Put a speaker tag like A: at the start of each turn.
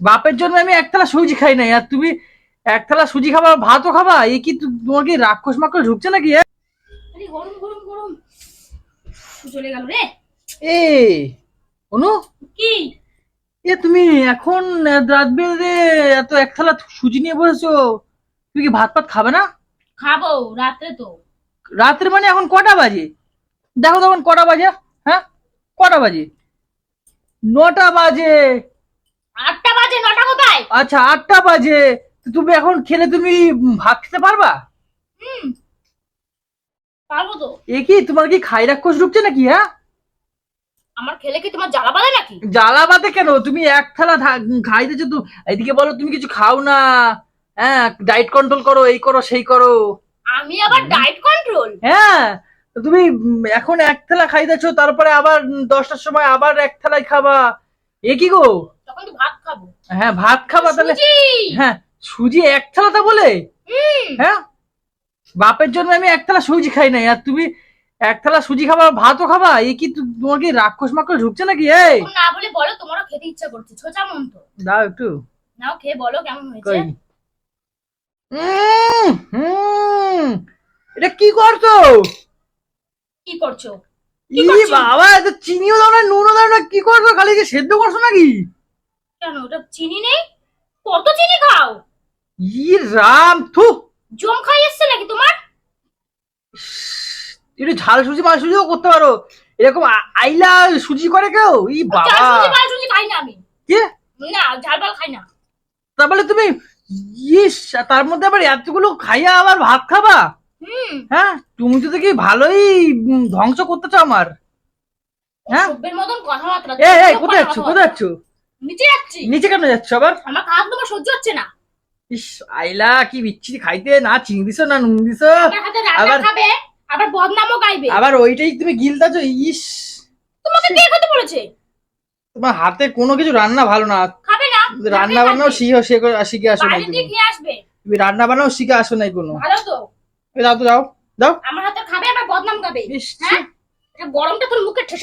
A: বাপের জন্য আমি এক থালা সুজি খাই নাই আর তুমি এক থালা সুজি খাবা ভাতও খাবা? এই কি তোমার কি রাক্ষস মাক্ষস ঢুকছে নাকি এ?
B: গরম গরম গরম। চলে গেল রে।
A: এ অনু?
B: কি?
A: এ তুমি এখন রাত বেড়ে এত এক থালা সুজি নিয়ে বসেছো। তুমি কি ভাত পাত খাবে না?
B: খাব রাত্রে তো।
A: রাত্রে মানে এখন কটা বাজে? দেখো তখন কটা বাজে হ্যাঁ? কটা বাজে? নটা বাজে।
B: আটটা বাজে নটা কোথায়?
A: আচ্ছা আটটা বাজে। তো তুমি এখন খেলে তুমি ভাত খেতে পারবা?
B: হুম। পারব তো।
A: এ কি তোমার কি খাই রাক্ষস ঢুকছে নাকি হ্যাঁ?
B: আমার খেলে কি তোমার জ্বালা বাঁধে নাকি?
A: জ্বালা বাদে কেন? তুমি এক থালা খাইতেছো তো। এদিকে বলো তুমি কিছু খাও না। হ্যাঁ ডায়েট কন্ট্রোল করো এই করো সেই করো।
B: আমি আবার ডায়েট কন্ট্রোল
A: হ্যাঁ তো তুমি এখন এক থালা খাইতেছো তারপরে আবার দশটার সময় আবার এক থালাই খাবা। এ কি গো?
B: খাব।
A: হ্যাঁ ভাত খাবা তাহলে। হ্যাঁ সুজি এক থালাটা বলে? হ্যাঁ? বাপের জন্য আমি এক থালা সুজি খাই নাই। আর তুমি এক থালা সুজি খাবা ভাতও খাবা? এ কি তু- তোমার কি রাক্ষস মাক্ষস ঢুকছে নাকি? এই!
B: না বলে বলো তোমারও খেতে ইচ্ছা করছে। ছোচা মন তো।
A: দাও একটু।
B: নাও খেয়ে বলো কেমন হয়েছে।
A: এটা কি করছ?
B: কি করছ?
A: ই বাবা এত চিনিও দাও না নুনও দাও না কি করছ? খালি যে সেদ্ধ করছ নাকি?
B: কেন? ওটা চিনি নেই? কত চিনি খাও?
A: ই রাম থু।
B: জম খাই এসছে নাকি তোমার?
A: একটু ঝাল সুজি মাল সুজিও করতে পারো। এরকম আইলা সুজি করে কেউ? ই
B: ঝাল সুজি মাল সুজি খাই না আমি।
A: কে?
B: না ঝাল খাই না।
A: তারপরে তুমি ইস তার মধ্যে আবার এতগুলো খাইয়া আবার ভাত খাবা?
B: হুম।
A: হ্যাঁ? তুমি তো দেখি ভালোই ধ্বংস করতেছো আমার। হ্যাঁ?
B: মতন কথাবার্তা।
A: কোথায় যাচ্ছ? কোথায় যাচ্ছ?
B: নিচে যাচ্ছি।
A: নিচে কেন যাচ্ছ আবার?
B: আমার খাওয়া তোমার সহ্য হচ্ছে না।
A: ইস আইলা কি বিচ্ছিরি খাইতে না চিনি দিছো না নুন দিছো। আবার-
B: খাবে আবার বদনামও গাইবে।
A: আবার ওইটাই তুমি গিলতাছো ইস।
B: তোমাকে কে খেতে বলেছে?
A: তোমার হাতে কোনো কিছু রান্না ভালো না।
B: খাবে না
A: রান্না বান্নাও। শিখে শিখে আসো তুমি
B: আসবে।
A: তুমি রান্না বান্নাও শিখে আসো নাই কোনো।
B: ভালো তো।
A: যাও তো যাও যাও
B: আমার হাতে খাবে আবার বদনাম গাবে।
A: ইস
B: হ্যাঁ? গরমটা তোর মুখে ঠেসে